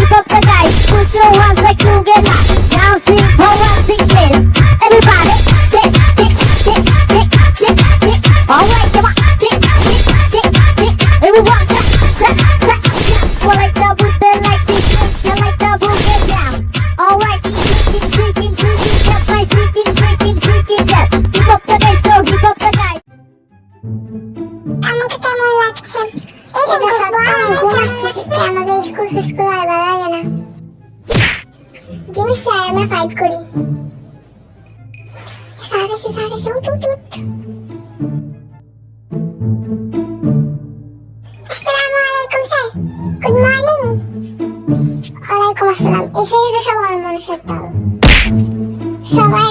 keep up the guys. Put your hands like you get lost. Now see, আমরা fight করি। Sir. এসে sir এসে উঠ উঠ সবাই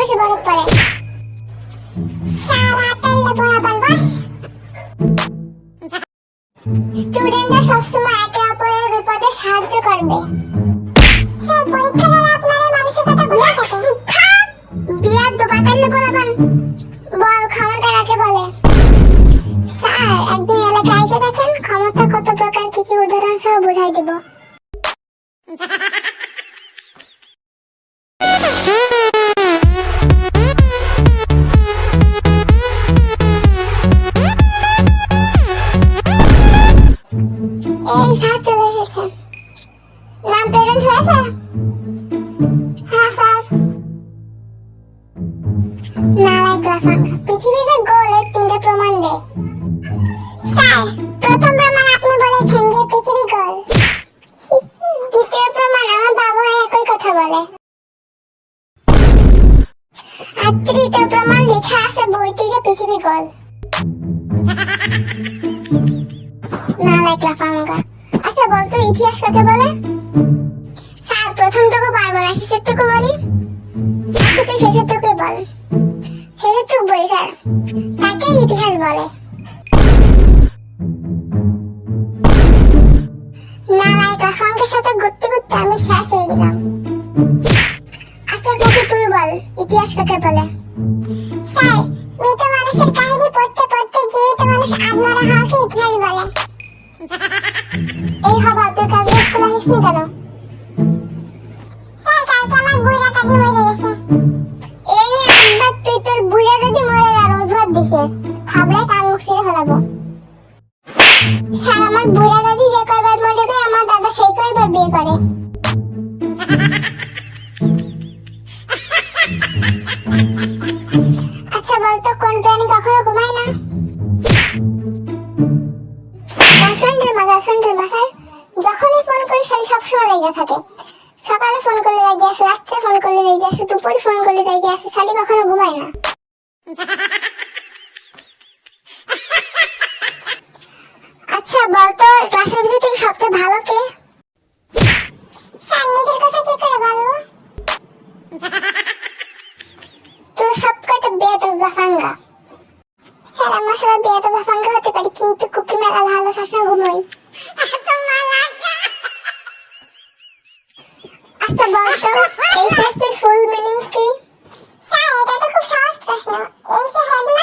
বেশি বরফ পড়ে সারা পেলে বরাবর বস স্টুডেন্টরা সবসময় একে অপরের বিপদে সাহায্য করবে। স্যার পরীক্ষা হলে আপনারা মানুষের কথা বলে থাকেন বিয়ার দু পাতালে বলাবেন বল ক্ষমতা কাকে বলে? স্যার একদিন এলাকায় এসে দেখেন ক্ষমতা কত প্রকার কি কি উদাহরণ সহ বুঝাই দেব। প্রেজেন্ট হয়েছে হ্যাঁ স্যার। নালায় গ্লাফাঙ্গা পৃথিবীতে গোলের তিনটে প্রমাণ দে। স্যার, প্রথম প্রমাণ আপনি বলেছেন যে পৃথিবী গোল। দ্বিতীয় প্রমাণ আমার বাবা একই কথা বলে। আর তৃতীয় প্রমাণ লেখা আছে বইতে যে পৃথিবী গোল। নালায় গ্লাফাঙ্গা আচ্ছা বলতো ইতিহাস কাকে বলে? বল শেষেরটুকু বলি স্যার তাকে ইতিহাস বলে। নালায় কাফাঙ্কের সাথে ঘুরতে ঘুরতে আমি শেষ হয়ে গেলাম। আচ্ছা ইতিহাস কাকে বলে? দিছে আমার বুড়া যে কয়বার আমার দাদা বিয়ে করে। আচ্ছা বলতো, কোন প্রাণী কখনো ঘুমায় না? গার্লফ্রেন্ডের মা গার্লফ্রেন্ডের মা, স্যার। যখনই ফোন করি সেই সবসময় লেগে থাকে। সকালে ফোন করলে লেগে আছে রাত্রে ফোন করলে লেগে আছে দুপুরে ফোন করলে লেগে আছে শালি কখনো ঘুমায় না। আচ্ছা বলতো ক্লাসের ভিতর থেকে সবচেয়ে ভালো কে? স্যার, নিজের কথা কি করে বলব? তোর সবকটা বেয়াদব বাফাঙ্গা স্যার, আমরা সবাই বেয়াদব বাফাঙ্গা হতে পারি, কিন্তু কুকি মেলা ভালো সবসময় ঘুমোই আচ্ছা বলতো, এই ক্লাসের ফুল মিনিং কি? স্যার, এটা তো খুব সহজ প্রশ্ন। এর হেডমাস্টার